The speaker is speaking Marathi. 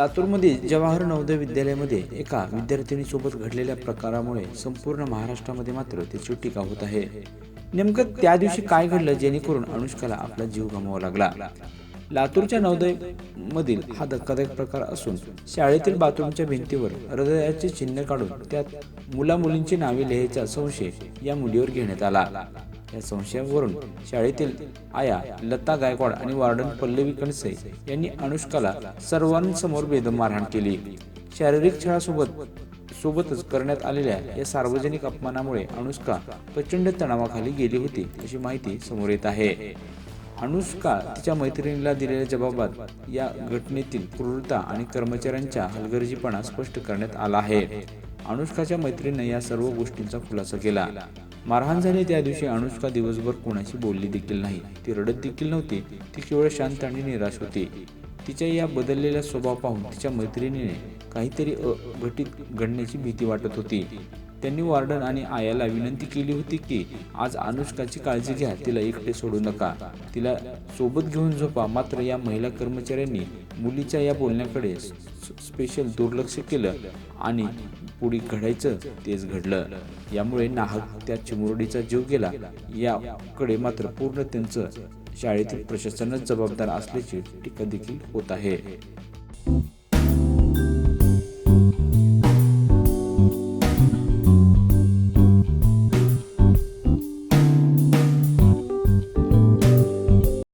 लातूरमध्ये जवाहर नवोदय विद्यालयामध्ये एका विद्यार्थिनीसोबत घडलेल्या प्रकारामुळे संपूर्ण महाराष्ट्रामध्ये मात्र त्याची टीका होत आहे. नेमकं त्या दिवशी काय घडलं जेणेकरून अनुष्काला आपला जीव गमावा लागला? लातूरच्या नवोदय मधील हा धक्कादायक प्रकार असून शाळेतील बाथरूमच्या भिंतीवर हृदयाचे चिन्ह काढून त्यात मुला मुलींची नावे लिहायचा संशय या मुलीवर घेण्यात आला. या संशयावरून शाळेतील आया लता गायकवाड आणि वार्डन पल्लवी कणसे यांनी अनुष्काला सर्वांसमोर बेदम मारहाण केली. शारीरिक छळासोबत सोबतच करण्यात आलेल्या या सार्वजनिक अपमानामुळे अनुष्का प्रचंड तणावाखाली गेली होती अशी माहिती समोर येत आहे. अनुष्का तिच्या मैत्रिणीला दिलेल्या जबाबात या घटनेतील क्रूरता आणि कर्मचाऱ्यांच्या हलगर्जीपणा स्पष्ट करण्यात आला आहे. अनुष्काच्या मैत्रिणीनं या सर्व गोष्टींचा खुलासा केला. मारहाण झाली त्या दिवशी अनुष्का दिवसभर कोणाशी बोलली देखील नाही. ती रडत देखील नव्हती. ती केवळ शांत आणि निराश होती. तिच्या या बदललेला स्वभाव पाहून तिच्या मैत्रिणीने काहीतरी अघटित घडण्याची भीती वाटत होती. त्यांनी वॉर्डन आणि आयाला विनंती केली होती की आज अनुष्काची काळजी घ्या तिला एकटे सोडू नका. तिला सोबत घेऊन झोपा. मात्र या महिला कर्मचाऱ्यांनी मुलीच्या या बोलण्याकडे स्पेशल दुर्लक्ष केलं आणि पुढे घडायचं तेच घडलं. यामुळे नाहक त्या चिमुरडीचा जीव गेला. याकडे मात्र पूर्ण त्यांचं शाळेतील प्रशासनच जबाबदार असल्याची टीका देखील होत आहे.